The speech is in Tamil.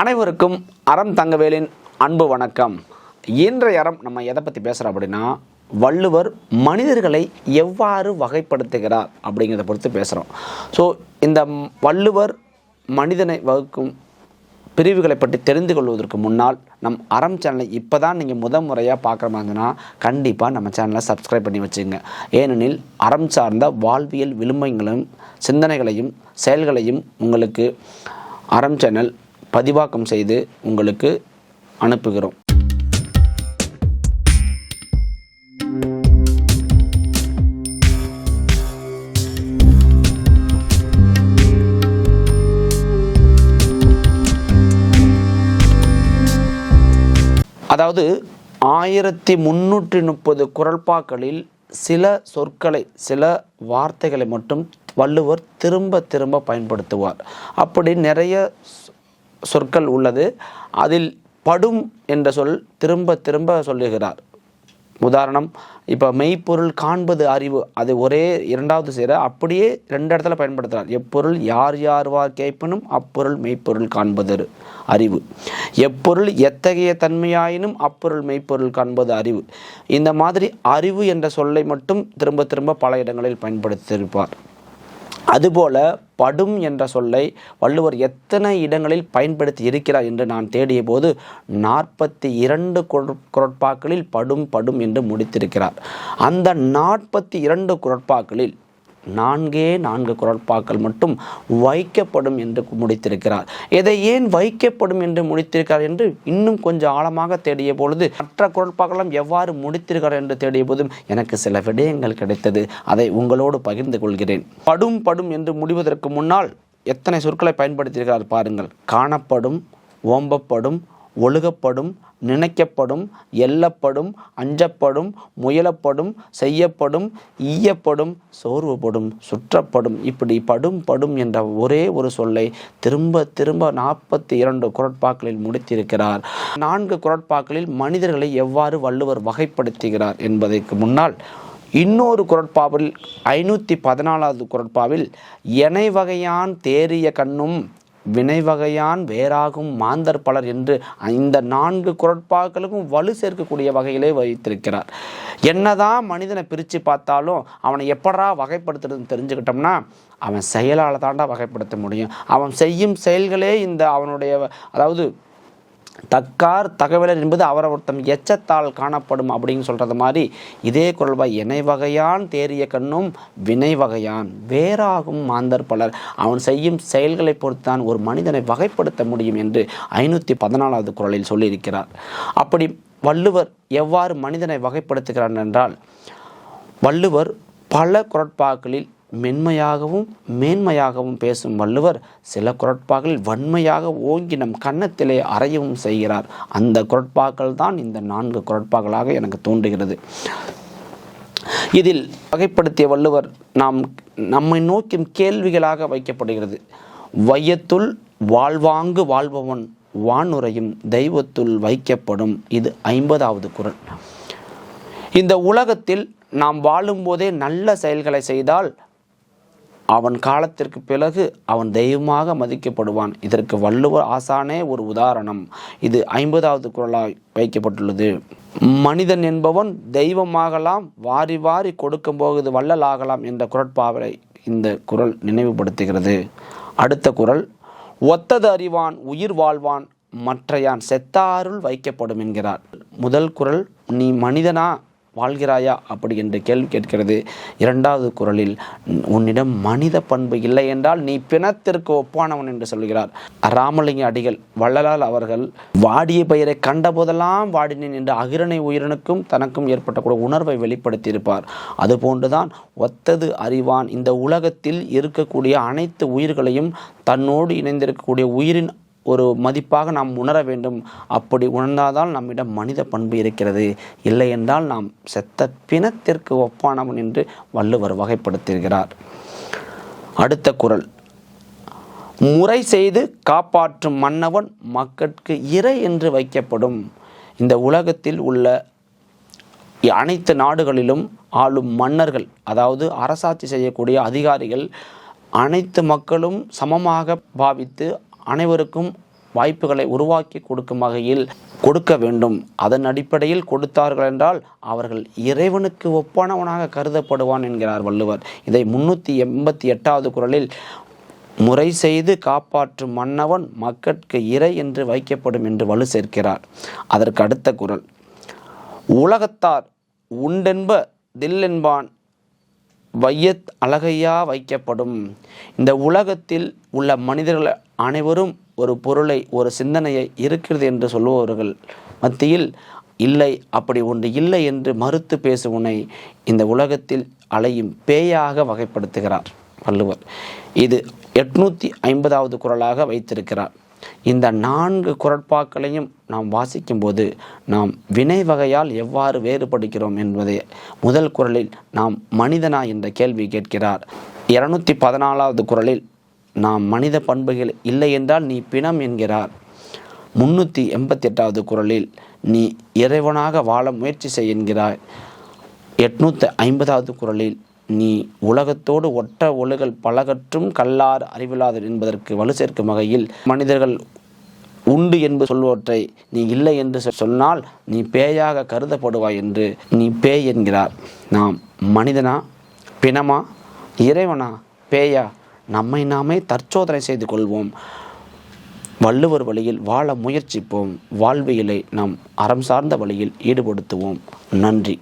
அனைவருக்கும் அறம் தங்கவேலின் அன்பு வணக்கம். இன்றைய அறம் நம்ம எதை பற்றி பேசுகிறோம் அப்படின்னா வள்ளுவர் மனிதர்களை எவ்வாறு வகைப்படுத்துகிறார் அப்படிங்கிறத பொறுத்து பேசுகிறோம் ஸோ இந்த வள்ளுவர் மனிதனை வகுக்கும் பிரிவுகளை பற்றி தெரிந்து கொள்வதற்கு முன்னால் நம் அறம் சேனலை இப்போ தான் நீங்கள் முத முறையாக பார்க்குற மாதிரினா கண்டிப்பாக நம்ம சேனலை சப்ஸ்கிரைப் பண்ணி வச்சுங்க. ஏனெனில் அறம் சார்ந்த வாழ்வியல் விளிம்பங்களும் சிந்தனைகளையும் செயல்களையும் உங்களுக்கு அறம் சேனல் பதிவாக்கம் செய்து உங்களுக்கு அனுப்புகிறோம். அதாவது ஆயிரத்தி முன்னூற்றி முப்பது குரல்பாக்களில் சில சொற்களை சில வார்த்தைகளை மட்டும் வள்ளுவர் திரும்ப திரும்ப பயன்படுத்துவார். அப்படி நிறைய சொற்கள் உள்ளது. அதில் படும் என்ற சொல் திரும்ப திரும்ப சொல்லுகிறார். உதாரணம் இப்போ மெய்ப்பொருள் காண்பது அறிவு அது ஒரே இரண்டாவது சேர அப்படியே ரெண்டு இடத்துல பயன்படுத்துகிறார் எப்பொருள் யார் யார் வார் கேட்பினும் அப்பொருள் மெய்ப்பொருள் காண்பது அறிவு. எப்பொருள் எத்தகைய தன்மையாயினும் அப்பொருள் மெய்ப்பொருள் காண்பது அறிவு. இந்த மாதிரி அறிவு என்ற சொல்லை மட்டும் திரும்ப திரும்ப பல இடங்களில் பயன்படுத்தியிருப்பார். அதுபோல படும் என்ற சொல்லை வள்ளுவர் எத்தனை இடங்களில் பயன்படுத்தி இருக்கிறார் என்று நான் தேடிய போது நாற்பத்தி இரண்டு குரட்பாக்களில் படும் படும் என்று முடித்திருக்கிறார். அந்த நாற்பத்தி இரண்டு குரட்பாக்களில் நான்கே நான்கு குரட்பாக்கள் மட்டும் வைக்கப்படும் என்று முடித்திருக்கிறார். இதை ஏன் வைக்கப்படும் என்று முடித்திருக்கிறார் என்று இன்னும் கொஞ்சம் ஆழமாக தேடிய பொழுது மற்ற குரட்பாக்களும் எவ்வாறு முடித்திருக்கிறார் என்று தேடிய போதும் எனக்கு சில விடயங்கள் கிடைத்தது. அதை உங்களோடு பகிர்ந்து கொள்கிறேன். படும் படும் என்று முடிவதற்கு முன்னால் எத்தனை சொற்களை பயன்படுத்தியிருக்கிறார் பாருங்கள். காணப்படும் ஓம்பப்படும் ஒழுகப்படும் நினைக்கப்படும் எல்லப்படும் அஞ்சப்படும் முயலப்படும் செய்யப்படும் ஈயப்படும் சோர்வுபடும் சுற்றப்படும் இப்படி படும் படும் என்ற ஒரே ஒரு சொல்லை திரும்ப திரும்ப நாற்பத்தி இரண்டு குரட்பாக்களில் முடித்திருக்கிறார். நான்கு குரட்பாக்களில் மனிதர்களை எவ்வாறு வள்ளுவர் வகைப்படுத்துகிறார் என்பதற்கு முன்னால் இன்னொரு குரட்பாவில் ஐநூற்றி பதினாலாவது குரட்பாவில் எனை வகையான் தேறிய கண்ணும் வினைவகையான் வேறாகும் மாந்தர் பலர் என்று இந்த நான்கு குரட்பாக்களுக்கும் வலு சேர்க்கக்கூடிய வகையிலே வைத்திருக்கிறார். என்னதான் மனிதனை பிரித்து பார்த்தாலும் அவனை எப்படா வகைப்படுத்துறதுன்னு தெரிஞ்சுக்கிட்டோம்னா அவன் செயலால் தாண்டா வகைப்படுத்த முடியும். அவன் செய்யும் செயல்களே இந்த அவனுடைய அதாவது தக்கார் தகவலர் என்பது அவரவர் தம் எச்சத்தால் காணப்படும் அப்படின்னு சொல்கிறது மாதிரி இதே குரல்வாய் இணை வகையான் தேறிய கண்ணும் வினை வகையான். வேறாகும் மாந்தர் பலர். அவன் செய்யும் செயல்களை பொறுத்தான் ஒரு மனிதனை வகைப்படுத்த முடியும் என்று ஐநூற்றி பதினாலாவது குரலில் சொல்லியிருக்கிறார். அப்படி வள்ளுவர் எவ்வாறு மனிதனை வகைப்படுத்துகிறான் என்றால் வள்ளுவர் பல குரட்பாக்களில் மென்மையாகவும் மேன்மையாகவும் பேசும் வள்ளுவர் சில குரட்பாக்கள் வன்மையாக ஓங்கி நம் கன்னத்திலே அறையவும் செய்கிறார். அந்த குரட்பாக்கள் தான் இந்த நான்கு குரட்பாக்களாக எனக்கு தோன்றுகிறது. இதில் வகைப்படுத்திய வள்ளுவர் நாம் நம்மை நோக்கும் கேள்விகளாக வைக்கப்படுகிறது. வையத்துள் வாழ்வாங்கு வாழ்பவன் வானுரையும் தெய்வத்துள் வைக்கப்படும். இது ஐம்பதாவது குரல். இந்த உலகத்தில் நாம் வாழும்போதே நல்ல செயல்களை செய்தால் அவன் காலத்திற்கு பிறகு அவன் தெய்வமாக மதிக்கப்படுவான். இதற்கு வள்ளுவர் ஆசானே ஒரு உதாரணம். இது ஐம்பதாவது குரலாய் வைக்கப்பட்டுள்ளது. மனிதன் என்பவன் தெய்வமாகலாம் வாரி வாரி கொடுக்கும் போகுது வள்ளலாகலாம் என்ற குரட்பாவலை இந்த குரல் நினைவுபடுத்துகிறது. அடுத்த குரல் ஒத்தது அறிவான் உயிர் வாழ்வான் மற்றையான் செத்தாருள் வைக்கப்படும் என்கிறார். முதல் குரல் நீ மனிதனா? வாழ்கிறாயா அப்படி என்று கேள்வி கேட்கிறது. இரண்டாவது குரலில் உன்னிடம் மனித பண்பு இல்லை என்றால் நீ பிணத்திற்கு ஒப்பானவன் என்று சொல்கிறார். ராமலிங்க அடிகள் வள்ளலால் அவர்கள் வாடிய பெயரை கண்டபோதெல்லாம் வாடினேன் என்று அகிரணை உயிரினுக்கும் தனக்கும் ஏற்பட்ட கூட உணர்வை வெளிப்படுத்தியிருப்பார். அதுபோன்றுதான் ஒத்தது அறிவான். இந்த உலகத்தில் இருக்கக்கூடிய அனைத்து உயிர்களையும் தன்னோடு இணைந்திருக்கக்கூடிய உயிரின் ஒரு மதிப்பாக நாம் உணர வேண்டும். அப்படி உணர்ந்தால்தான் நம்மிடம் மனித பண்பு இருக்கிறது. இல்லை என்றால் நாம் செத்த பிணத்திற்கு ஒப்பானவன் என்று வள்ளுவர் வகைப்படுத்துகிறார். அடுத்த குரல். முறை செய்து காப்பாற்றும் மன்னவன் மக்கட்கு இறை என்று வைக்கப்படும். இந்த உலகத்தில் உள்ள அனைத்து நாடுகளிலும் ஆளும் மன்னர்கள் அதாவது அரசாட்சி செய்யக்கூடிய அதிகாரிகள் அனைத்து மக்களும் சமமாக பாவித்து அனைவருக்கும் வாய்ப்புகளை உருவாக்கி கொடுக்கும் வகையில் கொடுக்க வேண்டும். அதன் அடிப்படையில் கொடுத்தார்கள் என்றால் அவர்கள் இறைவனுக்கு ஒப்பானவனாக கருதப்படுவான் என்கிறார் வள்ளுவர். இதை முன்னூற்றி எண்பத்தி எட்டாவது குரலில் முறை செய்து காப்பாற்றும் மன்னவன் மக்கட்கு இறை என்று வைக்கப்படும் என்று வலு சேர்க்கிறார். அதற்கு அடுத்த குரல். உலகத்தார் உண்டென்ப தில்லென்பான் வையத் அழகையா வைக்கப்படும். இந்த உலகத்தில் உள்ள மனிதர்கள் அனைவரும் ஒரு பொருளை ஒரு சிந்தனையை இருக்கிறது என்று சொல்லுபவர்கள் மத்தியில் இல்லை அப்படி ஒன்று இல்லை என்று மறுத்து பேசுவனை இந்த உலகத்தில் அலையும் பேயாக வகைப்படுத்துகிறார் வள்ளுவர். இது எட்நூற்றி ஐம்பதாவது குரலாக வைத்திருக்கிறார். இந்த நான்கு குரட்பாக்களையும் நாம் வாசிக்கும்போது நாம் வினை வகையால் எவ்வாறு வேறுபடுகிறோம் என்பதை முதல் குரலில் நாம் மனிதனா என்ற கேள்வி கேட்கிறார். இருநூத்தி பதினாலாவது குரலில் நாம் மனித பண்புகள் இல்லை என்றால் நீ பிணம் என்கிறார். முன்னூற்றி எண்பத்தி எட்டாவது குரலில் நீ இறைவனாக வாழ முயற்சி செய் என்கிறார் எட்நூற்றி ஐம்பதாவது குரலில் நீ உலகத்தோடு ஒற்ற ஒழுகல் பலகற்றும் கல்லார் அறிவிலாதர் என்பதற்கு வலு சேர்க்கும் வகையில் மனிதர்கள் உண்டு என்று சொல்வற்றை நீ இல்லை என்று சொன்னால் நீ பேயாக கருதப்படுவாய் என்று நீ பேய் என்கிறார். நாம் மனிதனா பிணமா இறைவனா பேயா நம்மை நாமே தற்சோதனை செய்து கொள்வோம். வள்ளுவர் வழியில் வாழ முயற்சிப்போம். வாழ்வியலை நாம் அறம் சார்ந்த வழியில் ஈடுபடுத்துவோம். நன்றி.